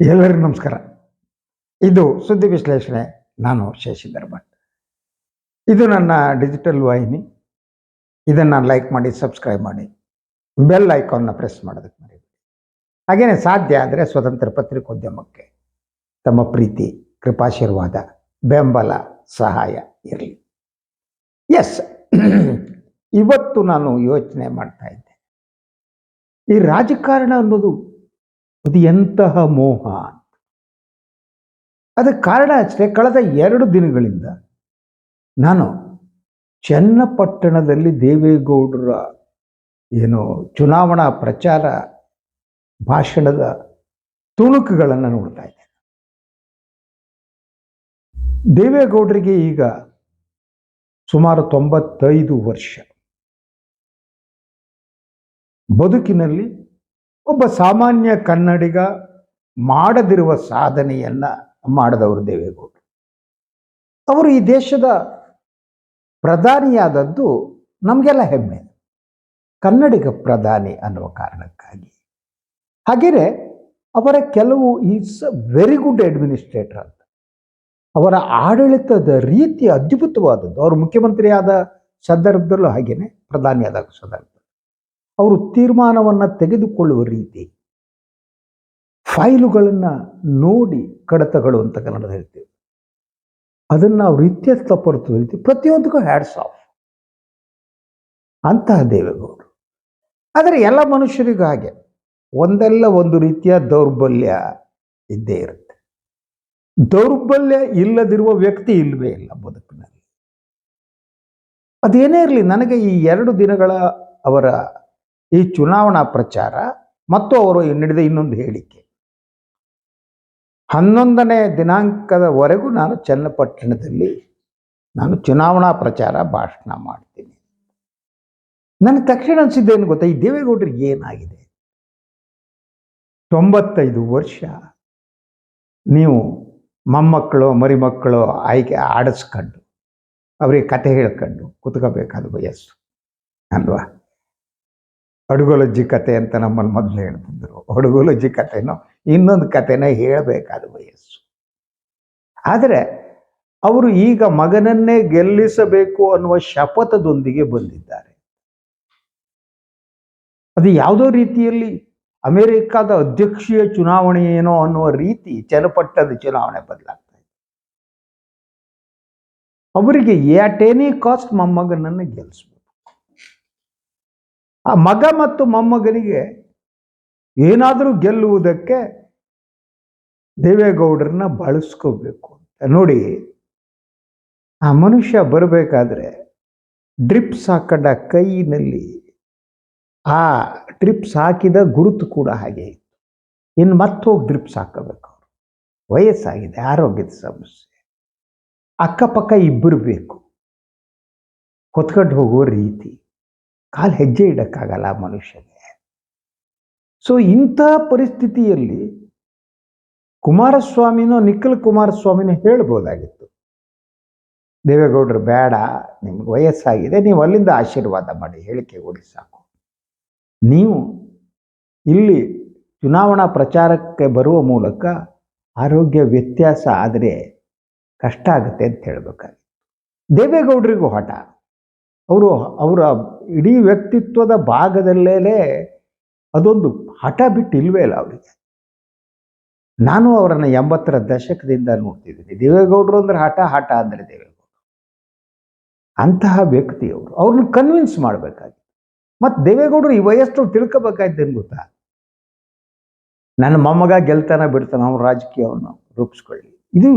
ಎಲ್ಲರಿಗೂ ನಮಸ್ಕಾರ. ಇದು ಸುದ್ದಿ ವಿಶ್ಲೇಷಣೆ. ನಾನು ಶಶಿಧರ್ ಭಟ್ ಇದು ನನ್ನ ಡಿಜಿಟಲ್ ವಾಹಿನಿ. ಇದನ್ನು ಲೈಕ್ ಮಾಡಿ ಸಬ್ಸ್ಕ್ರೈಬ್ ಮಾಡಿ. ಬೆಲ್ ಐಕಾನ್ನ ಪ್ರೆಸ್ ಮಾಡೋದಕ್ಕೆ ಮರಿ ಹಾಗೇನೆ ಸಾಧ್ಯ ಆದರೆ ಸ್ವತಂತ್ರ ಪತ್ರಿಕೋದ್ಯಮಕ್ಕೆ ತಮ್ಮ ಪ್ರೀತಿ, ಕೃಪಾಶೀರ್ವಾದ, ಬೆಂಬಲ, ಸಹಾಯ ಇರಲಿ. ಎಸ್ ಇವತ್ತು ನಾನು ಯೋಚನೆ ಮಾಡ್ತಾ ಇದ್ದೆ. ಈ ರಾಜಕಾರಣ ಅನ್ನೋದು ಅದು ಎಂತಹ ಮೋಹ. ಅದಕ್ಕೆ ಕಾರಣ ಅಷ್ಟೇ, ಕಳೆದ ಎರಡು ದಿನಗಳಿಂದ ನಾನು ಚನ್ನಪಟ್ಟಣದಲ್ಲಿ ದೇವೇಗೌಡರ ಏನು ಚುನಾವಣಾ ಪ್ರಚಾರ ಭಾಷಣದ ತುಣುಕುಗಳನ್ನು ನೋಡ್ತಾ ಇದ್ದೆ ದೇವೇಗೌಡರಿಗೆ ಈಗ ಸುಮಾರು ತೊಂಬತ್ತೈದು ವರ್ಷ ಬದುಕಿನಲ್ಲಿ ಒಬ್ಬ ಸಾಮಾನ್ಯ ಕನ್ನಡಿಗ ಮಾಡದಿರುವ ಸಾಧನೆಯನ್ನ ಮಾಡಿದವರು ದೇವೇಗೌಡರು. ಅವರು ಈ ದೇಶದ ಪ್ರಧಾನಿಯಾದದ್ದು ನಮಗೆಲ್ಲ ಹೆಮ್ಮೆ. ಕನ್ನಡಿಗ ಪ್ರಧಾನಿ ಅನ್ನುವ ಕಾರಣಕ್ಕಾಗಿ. ಹಾಗೆಯೇ ಅವರ ಕೆಲವು is a very good administrator ಅಂತ. ಅವರ ಆಡಳಿತದ ರೀತಿ ಅದ್ಭುತವಾದದ್ದು. ಅವರು ಮುಖ್ಯಮಂತ್ರಿಯಾದ ಸಂದರ್ಭದಲ್ಲೂ ಹಾಗೆಯೇ ಪ್ರಧಾನಿಯಾದ ಸಂದರ್ಭ. ಅವರು ತೀರ್ಮಾನವನ್ನು ತೆಗೆದುಕೊಳ್ಳುವ ರೀತಿ. ಫೈಲುಗಳನ್ನು ನೋಡಿ ಕಡತಗಳು ಅಂತ ಕನ್ನಡ ಹೇಳ್ತೀವಿ. ಅದನ್ನು ಅವರು ಇತ್ಯರ್ಥಪಡಿಸುವ ರೀತಿ ಪ್ರತಿಯೊಂದಕ್ಕೂ ಹ್ಯಾಡ್ಸ್ ಆಫ್ ಅಂತಹ ದೇವೇಗೌಡರು. ಆದರೆ ಎಲ್ಲ ಮನುಷ್ಯರಿಗೂ ಹಾಗೆ. ಒಂದಲ್ಲ ಒಂದು ರೀತಿಯ ದೌರ್ಬಲ್ಯ ಇದ್ದೇ ಇರುತ್ತೆ. ದೌರ್ಬಲ್ಯ ಇಲ್ಲದಿರುವ ವ್ಯಕ್ತಿ ಇಲ್ಲವೇ ಇಲ್ಲ ಬದುಕಿನಲ್ಲಿ. ಅದೇನೇ ಇರಲಿ, ನನಗೆ ಈ ಎರಡು ದಿನಗಳ ಅವರ ಈ ಚುನಾವಣಾ ಪ್ರಚಾರ ಮತ್ತು ಅವರು ನೀಡಿದ ಇನ್ನೊಂದು ಹೇಳಿಕೆ. ಹನ್ನೊಂದನೇ ದಿನಾಂಕದವರೆಗೂ ನಾನು ಚನ್ನಪಟ್ಟಣದಲ್ಲಿ ನಾನು ಚುನಾವಣಾ ಪ್ರಚಾರ ಭಾಷಣ ಮಾಡ್ತೀನಿ. ನನಗೆ ತಕ್ಷಣ ಅನಿಸಿದ್ದೇನು ಗೊತ್ತಾ? ಈ ದೇವೇಗೌಡರಿಗೆ ಏನಾಗಿದೆ? ತೊಂಬತ್ತೈದು ವರ್ಷ ನೀವು ಮೊಮ್ಮಕ್ಕಳು, ಮರಿಮಕ್ಕಳು ಆಯ್ಕೆ ಆಡಿಸ್ಕೊಂಡು, ಅವರಿಗೆ ಕತೆ ಹೇಳ್ಕೊಂಡು ಕುತ್ಕೋಬೇಕಾದ ವಯಸ್ಸು, ಅಲ್ವಾ? ಅಡುಗೊಲಜ್ಜಿ ಕತೆ ಅಂತ ನಮ್ಮಲ್ಲಿ ಮೊದಲು ಹೇಳ್ತಿದ್ರು. ಅಡುಗೊಲಜ್ಜಿ ಕಥೆನೋ ಇನ್ನೊಂದು ಕಥೆನ ಹೇಳಬೇಕಾದ ವಯಸ್ಸು. ಆದರೆ ಅವರು ಈಗ ಮಗನನ್ನೇ ಗೆಲ್ಲಿಸಬೇಕು ಅನ್ನುವ ಶಪಥದೊಂದಿಗೆ ಬಂದಿದ್ದಾರೆ. ಅದು ಯಾವುದೋ ರೀತಿಯಲ್ಲಿ ಅಮೆರಿಕದ ಅಧ್ಯಕ್ಷೀಯ ಚುನಾವಣೆ ಏನೋ ಅನ್ನುವ ರೀತಿ ಚಲಪಟ್ಟದ ಚುನಾವಣೆ ಬದಲಾಗ್ತಾ ಇದೆ. ಅವರಿಗೆ ಯಾಟೇನಿ ಎನಿ ಕಾಸ್ಟ್ ಮೊಮ್ಮಗನನ್ನು ಗೆಲ್ಲಿಸ್ಬೇಕು. ಆ ಮಗ ಮತ್ತು ಮೊಮ್ಮಗನಿಗೆ ಏನಾದರೂ ಗೆಲ್ಲುವುದಕ್ಕೆ ದೇವೇಗೌಡರನ್ನ ಬಳಸ್ಕೋಬೇಕು ಅಂತ ನೋಡಿ, ಆ ಮನುಷ್ಯ ಬರಬೇಕಾದ್ರೆ ಡ್ರಿಪ್ಸ್ ಹಾಕೊಂಡ ಕೈನಲ್ಲಿ ಆ ಡ್ರಿಪ್ಸ್ ಹಾಕಿದ ಗುರುತು ಕೂಡ ಹಾಗೆ ಇತ್ತು. ಇನ್ನು ಮತ್ತೋಗಿ ಡ್ರಿಪ್ಸ್ ಹಾಕಬೇಕು ಅವರು. ವಯಸ್ಸಾಗಿದೆ, ಆರೋಗ್ಯದ ಸಮಸ್ಯೆ. ಅಕ್ಕಪಕ್ಕ ಇಬ್ಬರು ಬೇಕು. ಹೊತ್ಕೊಂಡು ಹೋಗುವ ರೀತಿ. ಕಾಲು ಹೆಜ್ಜೆ ಇಡೋಕ್ಕಾಗಲ್ಲ ಮನುಷ್ಯನೇ ಸೊ ಇಂಥ ಪರಿಸ್ಥಿತಿಯಲ್ಲಿ ಕುಮಾರಸ್ವಾಮಿನೋ ನಿಖಿಲ್ ಕುಮಾರಸ್ವಾಮಿನೋ ಹೇಳ್ಬೋದಾಗಿತ್ತು. ದೇವೇಗೌಡರು ಬೇಡ, ನಿಮ್ಗೆ ವಯಸ್ಸಾಗಿದೆ, ನೀವು ಅಲ್ಲಿಂದ ಆಶೀರ್ವಾದ ಮಾಡಿ, ಹೇಳಿಕೆ ಕೊಡಿ ಸಾಕು. ನೀವು ಇಲ್ಲಿ ಚುನಾವಣಾ ಪ್ರಚಾರಕ್ಕೆ ಬರುವ ಮೂಲಕ ಆರೋಗ್ಯ ವ್ಯತ್ಯಾಸ ಆದರೆ ಕಷ್ಟ ಆಗುತ್ತೆ ಅಂತ ಹೇಳಬೇಕಾಗಿತ್ತು. ದೇವೇಗೌಡರಿಗೂ ಹಠ. ಅವರು ಅವರ ಇಡೀ ವ್ಯಕ್ತಿತ್ವದ ಭಾಗದಲ್ಲೇ ಅದೊಂದು ಹಠ ಬಿಟ್ಟಿಲ್ವೇ ಇಲ್ಲ ಅವರಿಗೆ. ನಾನು ಅವರನ್ನು ಎಂಬತ್ತರ ದಶಕದಿಂದ ನೋಡ್ತಿದ್ದೀನಿ. ದೇವೇಗೌಡರು ಅಂದ್ರೆ ಹಠ ಹಠ ಅಂದರೆ ದೇವೇಗೌಡರು. ಅಂತಹ ವ್ಯಕ್ತಿ ಅವರು. ಅವ್ರನ್ನ ಕನ್ವಿನ್ಸ್ ಮಾಡಬೇಕಾಗಿತ್ತು. ಮತ್ತು ದೇವೇಗೌಡರು ಈ ವಯಸ್ಸು ತಿಳ್ಕೋಬೇಕಾಯ್ತೇನು ಗೊತ್ತಾ? ನನ್ನ ಮೊಮ್ಮಗ ಗೆಲ್ತಾನ ಬಿಡ್ತಾನ, ಅವ್ನ ರಾಜಕೀಯವನ್ನು ರೂಪಿಸ್ಕೊಳ್ಳಿ. ಇದು,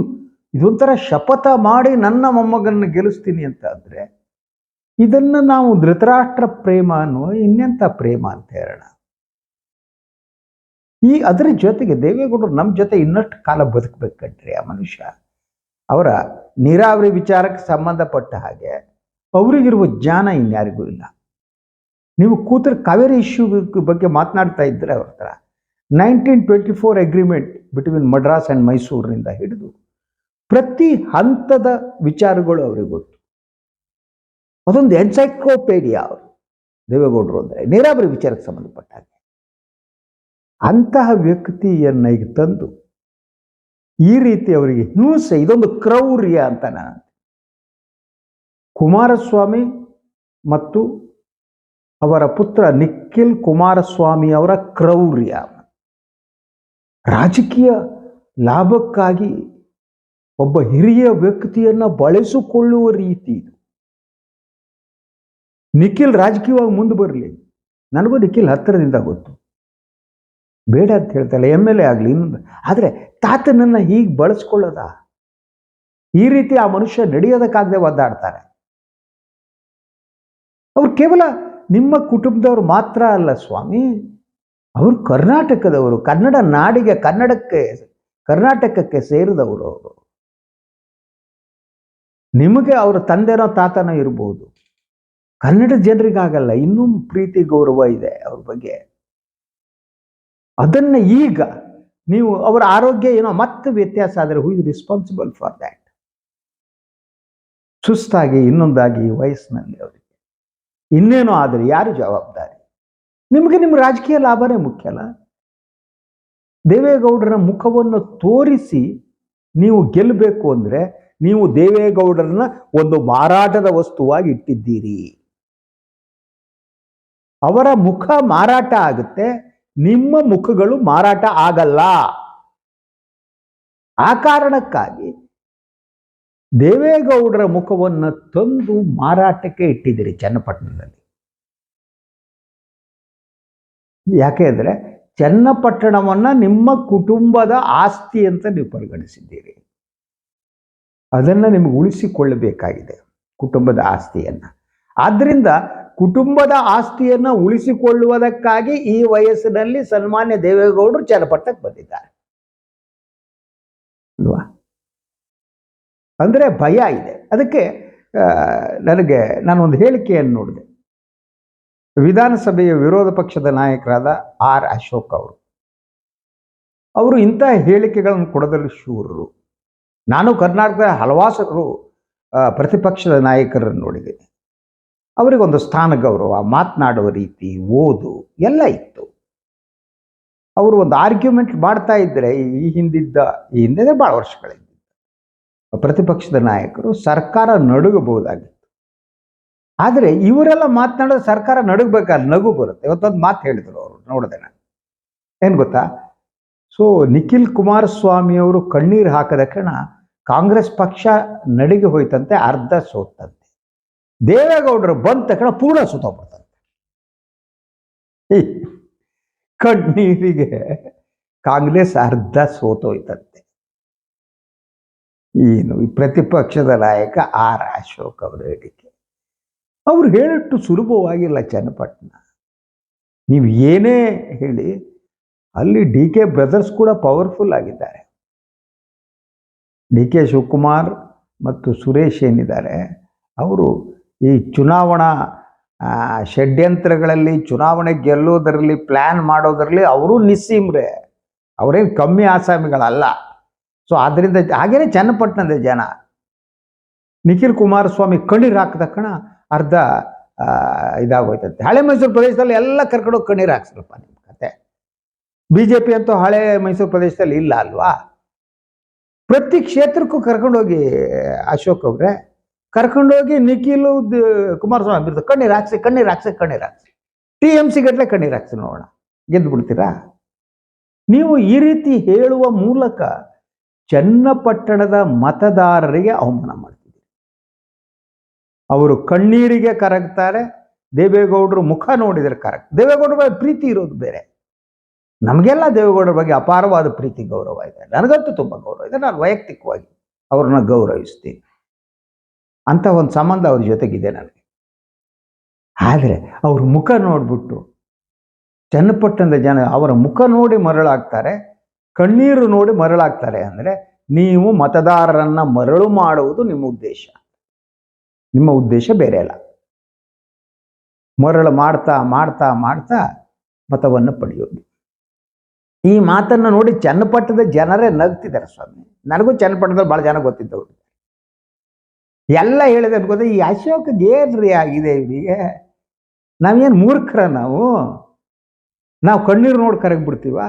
ಇದೊಂಥರ ಶಪಥ ಮಾಡಿ ನನ್ನ ಮೊಮ್ಮಗನ್ನ ಗೆಲ್ಲಿಸ್ತೀನಿ ಅಂತ ಅಂದರೆ ಇದನ್ನು ನಾವು ಧೃತರಾಷ್ಟ್ರ ಪ್ರೇಮ ಅನ್ನೋ ಇನ್ನೆಂಥ ಪ್ರೇಮ ಅಂತ ಹೇಳೋಣ. ಈ ಅದರ ಜೊತೆಗೆ ದೇವೇಗೌಡರು ನಮ್ಮ ಜೊತೆ ಇನ್ನಷ್ಟು ಕಾಲ ಬದುಕಬೇಕಂಟ್ರಿ ಆ ಮನುಷ್ಯ ಅವರ ನೀರಾವರಿ ವಿಚಾರಕ್ಕೆ ಸಂಬಂಧಪಟ್ಟ ಹಾಗೆ ಅವರಿಗಿರುವ ಜ್ಞಾನ ಇನ್ಯಾರಿಗೂ ಇಲ್ಲ. ನೀವು ಕೂತರೆ ಕಾವೇರಿ ಇಶ್ಯೂ ಬಗ್ಗೆ ಮಾತನಾಡ್ತಾ ಇದ್ದರೆ ಅವ್ರ ಹತ್ರ nineteen twenty four agreement between Madras and ಮೈಸೂರಿನಿಂದ ಹಿಡಿದು ಪ್ರತಿ ಹಂತದ ವಿಚಾರಗಳು ಅವ್ರಿಗೆ ಗೊತ್ತು. ಅದೊಂದು ಎನ್ಸೈಕ್ಲೋಪೇಡಿಯಾ ಅವರು, ದೇವೇಗೌಡರು ಅಂದರೆ. ನೀರಾವರಿ ವಿಚಾರಕ್ಕೆ ಸಂಬಂಧಪಟ್ಟ ಅಂತಹ ವ್ಯಕ್ತಿಯನ್ನು ಈಗ ತಂದು, ಈ ರೀತಿ ಅವರಿಗೆ ಹಿಂಸೆ, ಇದೊಂದು ಕ್ರೌರ್ಯ ಅಂತ ನಾನು ಕುಮಾರಸ್ವಾಮಿ ಮತ್ತು ಅವರ ಪುತ್ರ ನಿಖಿಲ್ ಕುಮಾರಸ್ವಾಮಿ ಅವರ ಕ್ರೌರ್ಯ. ರಾಜಕೀಯ ಲಾಭಕ್ಕಾಗಿ ಒಬ್ಬ ಹಿರಿಯ ವ್ಯಕ್ತಿಯನ್ನು ಬಳಸಿಕೊಳ್ಳುವ ರೀತಿ ಇದು. ನಿಖಿಲ್ ರಾಜಕೀಯವಾಗಿ ಮುಂದೆ ಬರಲಿ. ನನಗೂ ನಿಖಿಲ್ ಹತ್ತಿರದಿಂದ ಗೊತ್ತು. ಬೇಡ ಅಂತ ಹೇಳ್ತಲ್ಲ ಎಂ ಎಲ್ ಎ ಆಗಲಿ ಇನ್ನೊಂದು ಆದರೆ ತಾತನನ್ನ ಹೀಗೆ ಬಳಸ್ಕೊಳ್ಳೋದ? ಈ ರೀತಿ ಆ ಮನುಷ್ಯ ನಡೆಯೋದಕ್ಕಾಗದೆ ಒದ್ದಾಡ್ತಾರೆ. ಅವ್ರು ಕೇವಲ ನಿಮ್ಮ ಕುಟುಂಬದವ್ರು ಮಾತ್ರ ಅಲ್ಲ ಸ್ವಾಮಿ. ಅವರು ಕರ್ನಾಟಕದವರು, ಕನ್ನಡ ನಾಡಿಗೆ, ಕನ್ನಡಕ್ಕೆ, ಕರ್ನಾಟಕಕ್ಕೆ ಸೇರಿದವರು ಅವರು. ನಿಮಗೆ ಅವರ ತಂದೆನೋ ತಾತನೋ ಇರ್ಬೋದು. ಕನ್ನಡ ಜನರಿಗಾಗಲ್ಲ, ಇನ್ನೂ ಪ್ರೀತಿ ಗೌರವ ಇದೆ ಅವ್ರ ಬಗ್ಗೆ. ಅದನ್ನ ಈಗ ನೀವು ಅವರ ಆರೋಗ್ಯ ಏನೋ ಮತ್ತೆ ವ್ಯತ್ಯಾಸ ಆದರೆ who is responsible for that ಸುಸ್ತಾಗಿ ಇನ್ನೊಂದಾಗಿ ವಯಸ್ಸಿನಲ್ಲಿ ಅವರಿಗೆ. ಇನ್ನೇನೋ ಆದರೆ ಯಾರು ಜವಾಬ್ದಾರಿ? ನಿಮಗೆ ನಿಮ್ಮ ರಾಜಕೀಯ ಲಾಭನೇ ಮುಖ್ಯ ಅಲ್ಲ? ದೇವೇಗೌಡರ ಮುಖವನ್ನು ತೋರಿಸಿ ನೀವು ಗೆಲ್ಲಬೇಕು ಅಂದ್ರೆ ನೀವು ದೇವೇಗೌಡರನ್ನ ಒಂದು ಮಾರಾಟದ ವಸ್ತುವಾಗಿ ಇಟ್ಟಿದ್ದೀರಿ. ಅವರ ಮುಖ ಮಾರಾಟ ಆಗುತ್ತೆ, ನಿಮ್ಮ ಮುಖಗಳು ಮಾರಾಟ ಆಗಲ್ಲ. ಆ ಕಾರಣಕ್ಕಾಗಿ ದೇವೇಗೌಡರ ಮುಖವನ್ನು ತಂದು ಮಾರಾಟಕ್ಕೆ ಇಟ್ಟಿದ್ದೀರಿ ಚನ್ನಪಟ್ಟಣದಲ್ಲಿ. ಯಾಕೆ ಅಂದರೆ ಚನ್ನಪಟ್ಟಣವನ್ನು ನಿಮ್ಮ ಕುಟುಂಬದ ಆಸ್ತಿ ಅಂತ ನೀವು ಪರಿಗಣಿಸಿದ್ದೀರಿ. ಅದನ್ನ ನಿಮಗೆ ಉಳಿಸಿಕೊಳ್ಳಬೇಕಾಗಿದೆ ಕುಟುಂಬದ ಆಸ್ತಿಯನ್ನ. ಆದ್ರಿಂದ ಕುಟುಂಬದ ಆಸ್ತಿಯನ್ನು ಉಳಿಸಿಕೊಳ್ಳುವುದಕ್ಕಾಗಿ ಈ ವಯಸ್ಸಿನಲ್ಲಿ ಸನ್ಮಾನ್ಯ ದೇವೇಗೌಡರು ಚರಪಟ್ಟಕ್ಕೆ ಬಂದಿದ್ದಾರೆ. ಅಲ್ವಾ? ಅಂದರೆ ಭಯ ಇದೆ. ಅದಕ್ಕೆ ನನಗೆ ನಾನೊಂದು ಹೇಳಿಕೆಯನ್ನು ನೋಡಿದೆ. ವಿಧಾನಸಭೆಯ ವಿರೋಧ ಪಕ್ಷದ ನಾಯಕರಾದ ಆರ್ ಅಶೋಕ್ ಅವರು. ಅವರು ಇಂಥ ಹೇಳಿಕೆಗಳನ್ನು ಕೊಡೋದ್ರಲ್ಲಿ ಶೂರರು. ನಾನು ಕರ್ನಾಟಕದ ಹಲವಾರು ಪ್ರತಿಪಕ್ಷದ ನಾಯಕರನ್ನು ನೋಡಿದ್ದೇನೆ ಅವರಿಗೊಂದು ಸ್ಥಾನ ಗೌರವ, ಮಾತನಾಡುವ ರೀತಿ, ಓದು ಎಲ್ಲ ಇತ್ತು. ಅವರು ಒಂದು ಆರ್ಗ್ಯುಮೆಂಟ್ ಮಾಡ್ತಾ ಇದ್ದರೆ ಈ ಹಿಂದಿದ್ದ, ಈ ಹಿಂದೆ ಭಾಳ ವರ್ಷಗಳಿಂದ ಪ್ರತಿಪಕ್ಷದ ನಾಯಕರು ಸರ್ಕಾರ ನಡುಗಬಹುದಾಗಿತ್ತು. ಆದರೆ ಇವರೆಲ್ಲ ಮಾತನಾಡೋದು ಸರ್ಕಾರ ನಡುಗಬೇಕಾದ್ರೆ ನಗು ಬರುತ್ತೆ. ಇವತ್ತೊಂದು ಮಾತು ಹೇಳಿದರು ಅವರು, ನೋಡಿದೆ ನಾನು. ಏನು ಗೊತ್ತಾ? ಸೊ ನಿಖಿಲ್ ಕುಮಾರಸ್ವಾಮಿ ಅವರು ಕಣ್ಣೀರು ಹಾಕದ ಕಾರಣ ಕಾಂಗ್ರೆಸ್ ಪಕ್ಷ ನಡಿಗೆ ಹೋಯ್ತಂತೆ ಅರ್ಧ ಸೋತಂತೆ. ದೇವೇಗೌಡರು ಬಂದ ತಕ್ಷಣ ಪೂರ್ಣ ಸುತ್ತೋಗ್ಬಿಡ್ತಾರೆ. ಕಣ್ಣೀರಿಗೆ ಕಾಂಗ್ರೆಸ್ ಅರ್ಧ ಸೋತೋಯ್ತಂತೆ. ಏನು ಈ ಪ್ರತಿಪಕ್ಷದ ನಾಯಕ ಆರ್ ಅಶೋಕ್ ಅವರ ಹೇಳಿಕೆ. ಅವ್ರು ಹೇಳಿಟ್ಟು ಸುಲಭವಾಗಿಲ್ಲ ಚನ್ನಪಟ್ಟಣ ನೀವು ಏನೇ ಹೇಳಿ, ಅಲ್ಲಿ ಡಿ ಕೆ ಬ್ರದರ್ಸ್ ಕೂಡ ಪವರ್ಫುಲ್ ಆಗಿದ್ದಾರೆ. ಡಿ ಕೆ ಶಿವಕುಮಾರ್ ಮತ್ತು ಸುರೇಶ್ ಏನಿದ್ದಾರೆ, ಅವರು ಈ ಚುನಾವಣಾ ಷಡ್ಯಂತ್ರಗಳಲ್ಲಿ, ಚುನಾವಣೆ ಗೆಲ್ಲೋದರಲ್ಲಿ ಪ್ಲ್ಯಾನ್ ಮಾಡೋದರಲ್ಲಿ ಅವರು ನಿಸ್ಸೀಮ್ರೆ. ಅವರೇನು ಕಮ್ಮಿ ಆಸಾಮಿಗಳಲ್ಲ. ಸೊ ಆದ್ದರಿಂದ ಹಾಗೇನೆ ಚನ್ನಪಟ್ಟಣದ ಜನ. ನಿಖಿಲ್ ಕುಮಾರಸ್ವಾಮಿ ಕಣ್ಣೀರು ಹಾಕಿದ ಕಣ ಅರ್ಧ ಇದಾಗೋಯ್ತಂತೆ. ಹಳೆ ಮೈಸೂರು ಪ್ರದೇಶದಲ್ಲಿ ಎಲ್ಲ ಕರ್ಕಡೋ ಕಣ್ಣೀರು ಹಾಕ್ಸ್ರಪ್ಪ ನಿಮ್ಮ ಕತೆ. ಬಿ ಜೆ ಪಿ ಅಂತೂ ಹಳೆ ಮೈಸೂರು ಪ್ರದೇಶದಲ್ಲಿ ಇಲ್ಲ ಅಲ್ವಾ? ಪ್ರತಿ ಕ್ಷೇತ್ರಕ್ಕೂ ಕರ್ಕೊಂಡೋಗಿ ಅಶೋಕ್ ಅವ್ರೆ. ಕರ್ಕೊಂಡೋಗಿ ನಿಖಿಲು ಕುಮಾರಸ್ವಾಮಿ ಬಿಡ್ತು ಕಣ್ಣೀರು ಹಾಕ್ಸಿ ಕಣ್ಣೀರು ಹಾಕ್ಸಿ ಕಣ್ಣೀರು ಹಾಕ್ಸಿ. ಟಿ ಎಂ ಸಿ ಗಟ್ಟಲೆ ಕಣ್ಣೀರು ಹಾಕ್ಸಿ ನೋಡೋಣ. ಗೆದ್ದು ಬಿಡ್ತೀರಾ ನೀವು ಈ ರೀತಿ ಹೇಳುವ ಮೂಲಕ ಚನ್ನಪಟ್ಟಣದ ಮತದಾರರಿಗೆ ಅವಮಾನ ಮಾಡ್ತಿದ್ದೀರಿ. ಅವರು ಕಣ್ಣೀರಿಗೆ ಕರಗ್ತಾರೆ, ದೇವೇಗೌಡರು ಮುಖ ನೋಡಿದರೆ ಕರಗ್, ದೇವೇಗೌಡರ ಬಗ್ಗೆ ಪ್ರೀತಿ ಇರೋದು ಬೇರೆ. ನಮಗೆಲ್ಲ ದೇವೇಗೌಡರ ಬಗ್ಗೆ ಅಪಾರವಾದ ಪ್ರೀತಿ, ಗೌರವ ಇದೆ. ನನಗಂತೂ ತುಂಬ ಗೌರವ ಇದೆ. ನಾನು ವೈಯಕ್ತಿಕವಾಗಿ ಅವ್ರನ್ನ ಗೌರವಿಸ್ತೀನಿ. ಅಂತ ಒಂದು ಸಂಬಂಧ ಅವ್ರ ಜೊತೆಗಿದೆ ನನಗೆ. ಆದರೆ ಅವ್ರ ಮುಖ ನೋಡ್ಬಿಟ್ಟು ಚನ್ನಪಟ್ಟಣದ ಜನ ಅವರ ಮುಖ ನೋಡಿ ಮರಳಾಗ್ತಾರೆ, ಕಣ್ಣೀರು ನೋಡಿ ಮರಳಾಗ್ತಾರೆ ಅಂದರೆ ನೀವು ಮತದಾರರನ್ನ ಮರಳು ಮಾಡುವುದು ನಿಮ್ಮ ಉದ್ದೇಶ. ನಿಮ್ಮ ಉದ್ದೇಶ ಬೇರೆ ಅಲ್ಲ. ಮರಳು ಮಾಡ್ತಾ ಮಾಡ್ತಾ ಮಾಡ್ತಾ ಮತವನ್ನು ಪಡೆಯೋದು. ಈ ಮಾತನ್ನು ನೋಡಿ ಚನ್ನಪಟ್ಟದ ಜನರೇ ನಗ್ತಿದ್ದಾರೆ ಸ್ವಾಮಿ. ನನಗೂ ಚನ್ನಪಟ್ಟಣದಲ್ಲಿ ಭಾಳ ಜನ ಗೊತ್ತಿದ್ದವರು. ಎಲ್ಲ ಹೇಳಿದೆ ಅನ್ಕೋತ ಈ ಅಶೋಕ್ಗೆ ಏನ್ರಿ ಆಗಿದೆ ಇವರಿಗೆ. ನಾವೇನು ಮೂರ್ಖರ ನಾವು? ನಾವು ಕಣ್ಣೀರು ನೋಡಿ ಕರಗ್ಬಿಡ್ತೀವ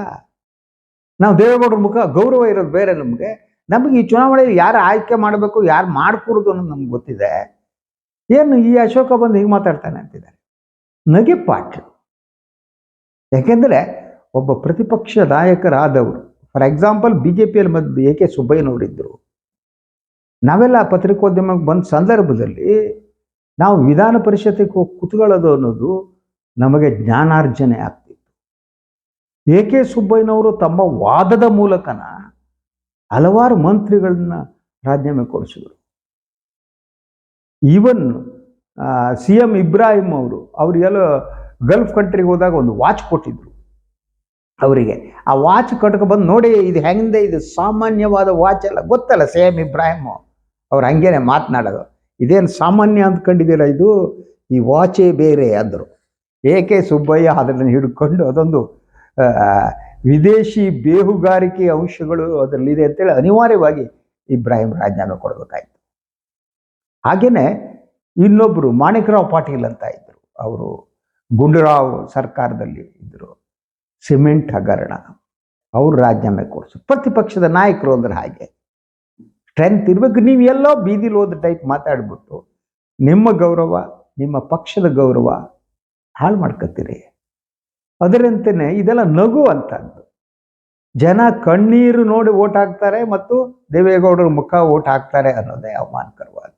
ನಾವು ದೇವೇಗೌಡರ ಮುಖ ಗೌರವ ಇರೋದು ಬೇರೆ ನಮಗೆ. ನಮಗೆ ಈ ಚುನಾವಣೆಯಲ್ಲಿ ಯಾರು ಆಯ್ಕೆ ಮಾಡಬೇಕು, ಯಾರು ಮಾಡ್ಕೊಡೋದು ಅನ್ನೋದು ನಮ್ಗೆ ಗೊತ್ತಿದೆ. ಏನು ಈ ಅಶೋಕ ಬಂದು ಹೀಗೆ ಮಾತಾಡ್ತಾನೆ ಅಂತಿದ್ದಾರೆ. ನಗೆ ಪಾಠ ಯಾಕೆಂದರೆ ಒಬ್ಬ ಪ್ರತಿಪಕ್ಷ ನಾಯಕರಾದವರು, ಫಾರ್ ಎಕ್ಸಾಂಪಲ್ ಬಿ ಜೆ ಪಿಯಲ್ಲಿ ಮದ್ದು ಎ ಕೆ ಸುಬ್ಬಯ್ಯನವರಿದ್ದರು ನಾವೆಲ್ಲ ಪತ್ರಿಕೋದ್ಯಮಕ್ಕೆ ಬಂದ ಸಂದರ್ಭದಲ್ಲಿ ನಾವು ವಿಧಾನ ಪರಿಷತ್ತಿಗೆ ಹೋಗಿ ಕುತ್ಕೊಳ್ಳೋದು ಅನ್ನೋದು ನಮಗೆ ಜ್ಞಾನಾರ್ಜನೆ ಆಗ್ತಿತ್ತು. ಎ ಕೆ ಸುಬ್ಬಯ್ಯನವರು ತಮ್ಮ ವಾದದ ಮೂಲಕನ ಹಲವಾರು ಮಂತ್ರಿಗಳನ್ನ ರಾಜೀನಾಮೆ ಕೊಡಿಸಿದರು. ಈವನ್ ಸಿ ಎಂ ಇಬ್ರಾಹಿಂ ಅವರು ಅವರಿಗೆಲ್ಲ ಗಲ್ಫ್ ಕಂಟ್ರಿಗೆ ಹೋದಾಗ ಒಂದು ವಾಚ್ ಕೊಟ್ಟಿದ್ರು ಅವರಿಗೆ. ಆ ವಾಚ್ ಕಟ್ಕೊ ಬಂದು ನೋಡಿ ಇದು ಹೆಂಗಿದೆ ಇದು ಸಾಮಾನ್ಯವಾದ ವಾಚ್ ಅಲ್ಲ, ಗೊತ್ತಲ್ಲ ಸಿ ಎಂ ಇಬ್ರಾಹಿಂ ಅವ್ರು ಹಂಗೇನೆ ಮಾತನಾಡೋದು. ಇದೇನು ಸಾಮಾನ್ಯ ಅಂದ್ಕೊಂಡಿದ್ದೀರ ಇದು? ಈ ವಾಚೆ ಬೇರೆ ಅಂದರು. ಏಕೆ ಸುಬ್ಬಯ್ಯ ಅದನ್ನು ಹಿಡ್ಕೊಂಡು ಅದೊಂದು ವಿದೇಶಿ ಬೇಹುಗಾರಿಕೆ ಅಂಶಗಳು ಅದರಲ್ಲಿದೆ ಅಂತೇಳಿ ಅನಿವಾರ್ಯವಾಗಿ ಇಬ್ರಾಹಿಂ ರಾಜೀನಾಮೆ ಕೊಡಬೇಕಾಯ್ತು. ಹಾಗೆಯೇ ಇನ್ನೊಬ್ಬರು ಮಾಣಿಕರಾವ್ ಪಾಟೀಲ್ ಅಂತ ಇದ್ದರು ಅವರು ಗುಂಡೂರಾವ್ ಸರ್ಕಾರದಲ್ಲಿ ಇದ್ದರು ಸಿಮೆಂಟ್ ಹಗರಣ. ಅವರು ರಾಜೀನಾಮೆ ಕೊಡಿಸು. ಪ್ರತಿಪಕ್ಷದ ನಾಯಕರು ಅಂದ್ರೆ ಹಾಗೆ. ಸ್ಟ್ರೆಂತ್ ಇರಬೇಕು ನೀವು ಎಲ್ಲೋ ಬೀದಿಲಿ ಹೋದ ಟೈಪ್ ಮಾತಾಡ್ಬಿಟ್ಟು ನಿಮ್ಮ ಗೌರವ, ನಿಮ್ಮ ಪಕ್ಷದ ಗೌರವ ಹಾಳು ಮಾಡ್ಕೊತೀರಿ ಅದರಂತೆಯೇ ಇದೆಲ್ಲ ನಗು ಅಂತದ್ದು. ಜನ ಕಣ್ಣೀರು ನೋಡಿ ಓಟ್ ಹಾಕ್ತಾರೆ ಮತ್ತು ದೇವೇಗೌಡರ ಮುಖ ಓಟ್ ಹಾಕ್ತಾರೆ ಅನ್ನೋದೇ ಅವಮಾನಕರವಾದ್ದು.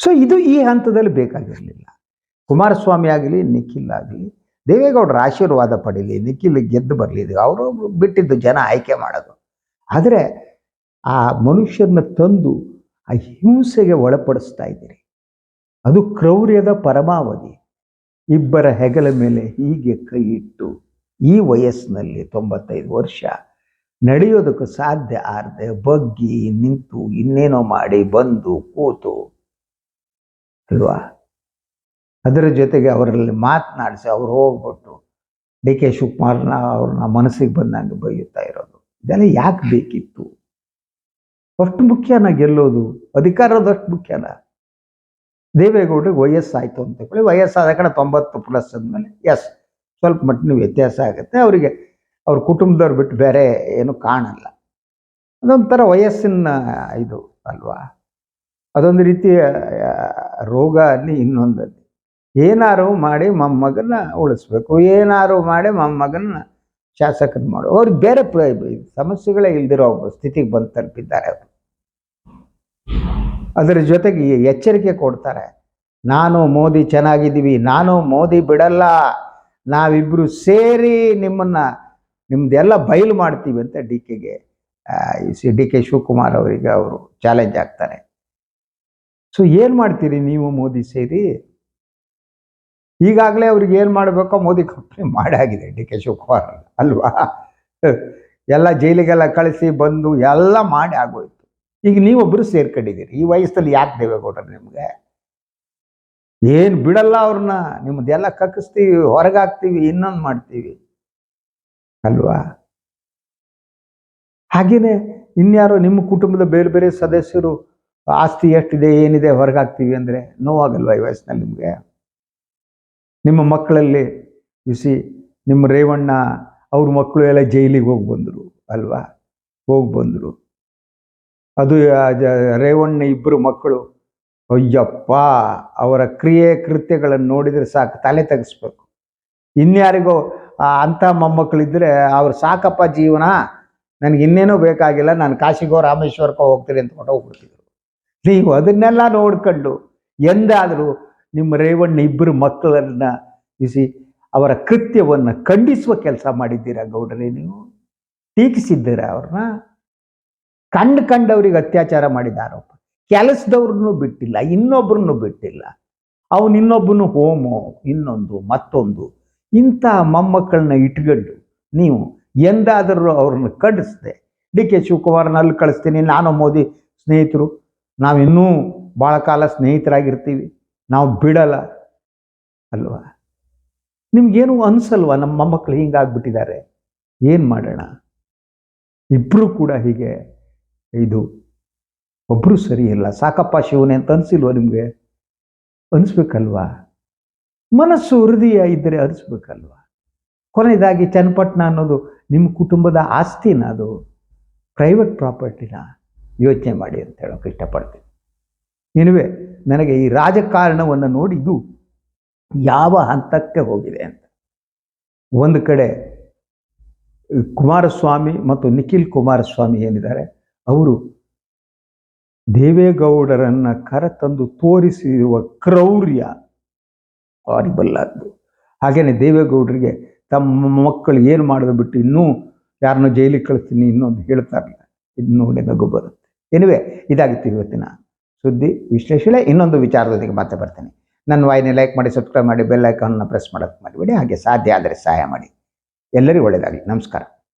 ಸೊ ಇದು ಈ ಹಂತದಲ್ಲಿ ಬೇಕಾಗಿರಲಿಲ್ಲ. ಕುಮಾರಸ್ವಾಮಿ ಆಗಲಿ, ನಿಖಿಲ್ ಆಗಲಿ, ದೇವೇಗೌಡರ ಆಶೀರ್ವಾದ ಪಡೀಲಿ, ನಿಖಿಲ್ ಗೆದ್ದು ಬರಲಿ, ಅವರು ಬಿಟ್ಟಿದ್ದು ಜನ ಆಯ್ಕೆ ಮಾಡೋದು. ಆದರೆ ಆ ಮನುಷ್ಯರನ್ನ ತಂದು ಆ ಹಿಂಸೆಗೆ ಒಳಪಡಿಸ್ತಾ ಇದ್ದೀರಿ. ಅದು ಕ್ರೌರ್ಯದ ಪರಮಾವಧಿ. ಇಬ್ಬರ ಹೆಗಲ ಮೇಲೆ ಹೀಗೆ ಕೈ ಇಟ್ಟು ಈ ವಯಸ್ಸಿನಲ್ಲಿ ತೊಂಬತ್ತೈದು ವರ್ಷ ನಡೆಯೋದಕ್ಕೆ ಸಾಧ್ಯ ಆರದೆ ಬಗ್ಗಿ ನಿಂತು ಇನ್ನೇನೋ ಮಾಡಿ ಬಂದು ಕೂತು. ಅಲ್ವಾ? ಅದರ ಜೊತೆಗೆ ಅವರಲ್ಲಿ ಮಾತನಾಡಿಸಿ ಅವ್ರು ಹೋಗ್ಬಿಟ್ಟು ಡಿ ಕೆ ಶಿವಕುಮಾರ್ನ ಅವ್ರನ್ನ ಮನಸ್ಸಿಗೆ ಬಂದಂಗೆ ಬೈಯುತ್ತಾ ಇರೋದು. ಇದೆಲ್ಲ ಯಾಕೆ ಬೇಕಿತ್ತು? ಅಷ್ಟು ಮುಖ್ಯನ ಗೆಲ್ಲೋದು ಅಧಿಕಾರದಷ್ಟು ಮುಖ್ಯನ. ದೇವೇಗೌಡರಿಗೆ ವಯಸ್ಸಾಯಿತು ಅಂತ ಹೇಳಿ ವಯಸ್ಸಾದ ಕಡೆ ತೊಂಬತ್ತು ಪ್ಲಸ್ ಅಂದಮೇಲೆ ಎಸ್ ಸ್ವಲ್ಪ ಮಟ್ಟಿನ ವ್ಯತ್ಯಾಸ ಆಗುತ್ತೆ. ಅವರಿಗೆ, ಅವ್ರ ಕುಟುಂಬದವ್ರು ಬಿಟ್ಟು ಬೇರೆ ಏನು ಕಾಣಲ್ಲ. ಅದೊಂಥರ ವಯಸ್ಸಿನ ಇದು ಅಲ್ವಾ? ಅದೊಂದು ರೀತಿಯ ರೋಗ ಅಲ್ಲಿ ಇನ್ನೊಂದಲ್ಲಿ ಏನಾರು ಮಾಡಿ ಮೊಮ್ಮಗನ ಉಳಿಸ್ಬೇಕು, ಏನಾರು ಮಾಡಿ ಮೊಮ್ಮಗನ ಶಾಸಕನ ಮಾಡು ಅವ್ರು ಬೇರೆ ಸಮಸ್ಯೆಗಳೇ ಇಲ್ದಿರೋ ಸ್ಥಿತಿಗೆ ಬಂದು ತಲುಪಿದ್ದಾರೆ ಅವರು. ಅದರ ಜೊತೆಗೆ ಎಚ್ಚರಿಕೆ ಕೊಡ್ತಾರೆ. ನಾನು ಮೋದಿ ಚೆನ್ನಾಗಿದ್ದೀವಿ, ನಾನು ಮೋದಿ ಬಿಡಲ್ಲ ನಾವಿಬ್ಬರು ಸೇರಿ ನಿಮ್ಮನ್ನು ನಿಮ್ಮದೆಲ್ಲ ಬಯಲು ಮಾಡ್ತೀವಿ ಅಂತ ಡಿ ಕೆಗೆ ಸಿ, ಡಿ ಕೆ ಶಿವಕುಮಾರ್ ಅವರಿಗೆ ಅವರು ಚಾಲೆಂಜ್ ಆಗ್ತಾರೆ ಸೊ, ಏನು ಮಾಡ್ತೀರಿ ನೀವು ಮೋದಿ ಸೇರಿ? ಈಗಾಗಲೇ ಅವ್ರಿಗೆ ಏನು ಮಾಡಬೇಕೋ ಮೋದಿ ಕಂಪ್ನಿ ಮಾಡಾಗಿದೆ ಡಿ ಕೆ ಶಿವಕುಮಾರ್ ಅಲ್ವಾ? ಎಲ್ಲ ಜೈಲಿಗೆಲ್ಲ ಕಳಿಸಿ ಬಂದು ಎಲ್ಲ ಮಾಡಿ ಆಗೋಯ್ತು. ಈಗ ನೀವೊಬ್ಬರು ಸೇರ್ಕೊಂಡಿದ್ದೀರಿ. ಈ ವಯಸ್ಸಲ್ಲಿ ಯಾಕೆ ದೇವೇಗೌಡರು ನಿಮಗೆ? ಏನು ಬಿಡಲ್ಲ ಅವ್ರನ್ನ. ನಿಮ್ಮದೆಲ್ಲ ಕಕ್ಕಿಸ್ತೀವಿ, ಹೊರಗಾಕ್ತೀವಿ, ಇನ್ನೊಂದು ಮಾಡ್ತೀವಿ. ಅಲ್ವಾ? ಹಾಗೇನೆ ಇನ್ಯಾರೋ ನಿಮ್ಮ ಕುಟುಂಬದ ಬೇರೆ ಬೇರೆ ಸದಸ್ಯರು ಆಸ್ತಿ ಎಷ್ಟಿದೆ, ಏನಿದೆ ಹೊರಗಾಕ್ತೀವಿ ಅಂದರೆ ನೋವಾಗಲ್ವಾ ಈ ವಯಸ್ಸಿನಲ್ಲಿ ನಿಮಗೆ? ನಿಮ್ಮ ಮಕ್ಕಳಲ್ಲಿ ಬಿಸಿ ನಿಮ್ಮ ರೇವಣ್ಣ ಅವ್ರ ಮಕ್ಕಳು ಎಲ್ಲ ಜೈಲಿಗೆ ಹೋಗಿ ಬಂದರು, ಅಲ್ವಾ? ಹೋಗಿ ಬಂದರು. ಅದು ರೇವಣ್ಣ ಇಬ್ಬರು ಮಕ್ಕಳು, ಅಯ್ಯಪ್ಪ, ಅವರ ಕ್ರಿಯೆ ಕೃತ್ಯಗಳನ್ನು ನೋಡಿದರೆ ಸಾಕು, ತಲೆ ತೆಗಿಸ್ಬೇಕು. ಇನ್ಯಾರಿಗೋ ಅಂಥ ಮೊಮ್ಮಕ್ಕಳಿದ್ರೆ ಅವ್ರು ಸಾಕಪ್ಪ ಜೀವನ, ನನಗೆ ಇನ್ನೇನೂ ಬೇಕಾಗಿಲ್ಲ, ನಾನು ಕಾಶಿಗೋ ರಾಮೇಶ್ವರಕ್ಕೋ ಹೋಗ್ತೀನಿ ಅಂತ ಹೊಟ್ಟೋಗ್ಬಿಡ್ತಿದ್ರು ನೀವು ಅದನ್ನೆಲ್ಲ ನೋಡ್ಕೊಂಡು, ಎಂದಾದರೂ ನಿಮ್ಮ ರೇವಣ್ಣ ಇಬ್ಬರು ಮಕ್ಕಳನ್ನ ಬಿಸಿ ಅವರ ಕೃತ್ಯವನ್ನು ಖಂಡಿಸುವ ಕೆಲಸ ಮಾಡಿದ್ದೀರಾ ಗೌಡರೇ ನೀವು? ಟೀಕಿಸಿದ್ದೀರಾ ಅವ್ರನ್ನ? ಕಂಡು ಕಂಡವ್ರಿಗೆ ಅತ್ಯಾಚಾರ ಮಾಡಿದ ಆರೋಪ ಕೆಲಸದವ್ರನ್ನೂ ಬಿಟ್ಟಿಲ್ಲ ಇನ್ನೊಬ್ಬರನ್ನು ಬಿಟ್ಟಿಲ್ಲ. ಅವನು ಇನ್ನೊಬ್ಬನು ಹೋಮೋ, ಇನ್ನೊಂದು, ಮತ್ತೊಂದು. ಇಂಥ ಮೊಮ್ಮಕ್ಕಳನ್ನ ಇಟ್ಕೊಂಡು ನೀವು ಎಂದಾದರೂ ಅವ್ರನ್ನ ಕಡಿಸ್ದೆ ಡಿ ಕೆ ಶಿವಕುಮಾರ್ನ ಅಲ್ಲಿ ಕಳಿಸ್ತೀನಿ, ನಾನು ಮೋದಿ ಸ್ನೇಹಿತರು. ನಾವಿನ್ನೂ ಭಾಳ ಕಾಲ ಸ್ನೇಹಿತರಾಗಿರ್ತೀವಿ. ನಾವು ಬಿಡಲ್ಲ. ಅಲ್ವಾ? ನಿಮ್ಗೇನು ಅನಿಸಲ್ವ? ನಮ್ಮ ಮೊಮ್ಮಕ್ಕಳು ಹಿಂಗಾಗ್ಬಿಟ್ಟಿದ್ದಾರೆ. ಏನು ಮಾಡೋಣ? ಇಬ್ಬರು ಕೂಡ ಹೀಗೆ ಇದು ಒಬ್ಬರು ಸರಿ ಇಲ್ಲ. ಸಾಕಪ್ಪ ಶಿವನೇ ಅಂತ ಅನಿಸಿಲ್ವ ನಿಮಗೆ? ಅನಿಸ್ಬೇಕಲ್ವಾ? ಮನಸ್ಸು ಹೃದಯ ಇದ್ದರೆ ಅನಿಸ್ಬೇಕಲ್ವಾ? ಕೊನೆಯದಾಗಿ ಚನ್ನಪಟ್ಟಣ ಅನ್ನೋದು ನಿಮ್ಮ ಕುಟುಂಬದ ಆಸ್ತಿನ ಅದು. ಪ್ರೈವೇಟ್ ಪ್ರಾಪರ್ಟಿನ ಯೋಚನೆ ಮಾಡಿ ಅಂತ ಹೇಳೋಕೆ ಇಷ್ಟಪಡ್ತೀನಿ. ಇನುವೆ ನನಗೆ ಈ ರಾಜಕಾರಣವನ್ನು ನೋಡಿ ಇದು ಯಾವ ಹಂತಕ್ಕೆ ಹೋಗಿದೆ ಅಂತ. ಒಂದು ಕಡೆ ಕುಮಾರಸ್ವಾಮಿ ಮತ್ತು ನಿಖಿಲ್ ಕುಮಾರಸ್ವಾಮಿ ಏನಿದ್ದಾರೆ, ಅವರು ದೇವೇಗೌಡರನ್ನು ಕರೆತಂದು ತೋರಿಸಿರುವ ಕ್ರೌರ್ಯ ಹಾರಿಬಲ್ ಆದ್ದು ಹಾಗೇನೆ ದೇವೇಗೌಡರಿಗೆ ತಮ್ಮ ಮಕ್ಕಳು ಏನು ಮಾಡೋದು ಬಿಟ್ಟು ಇನ್ನೂ ಯಾರನ್ನೂ ಜೈಲಿಗೆ ಕಳಿಸ್ತೀನಿ ಇನ್ನೊಂದು ಹೇಳ್ತಾರಲ್ಲ ಇದು ನೋಡಿ ನಗು ಬರುತ್ತೆ. ಎನಿವೆ ಇದಾಗುತ್ತೆ ಇವತ್ತಿನ ಸುದ್ದಿ ವಿಶ್ಲೇಷಣೆ. ಇನ್ನೊಂದು ವಿಚಾರದೊಂದಿಗೆ ಮತ್ತೆ ಬರ್ತೇನೆ. ನನ್ನ ವಾಹಿನಿ ಲೈಕ್ ಮಾಡಿ ಸಬ್ಸ್ಕ್ರೈಬ್ ಮಾಡಿ ಬೆಲ್ ಐಕಾನ್ನ ಪ್ರೆಸ್ ಮಾಡೋಕ್ಕೆ ಮಾಡಿಬಿಡಿ ಹಾಗೆ ಸಾಧ್ಯ ಆದರೆ ಸಹಾಯ ಮಾಡಿ. ಎಲ್ಲರಿಗೂ ಒಳ್ಳೆಯದಾಗಲಿ ನಮಸ್ಕಾರ.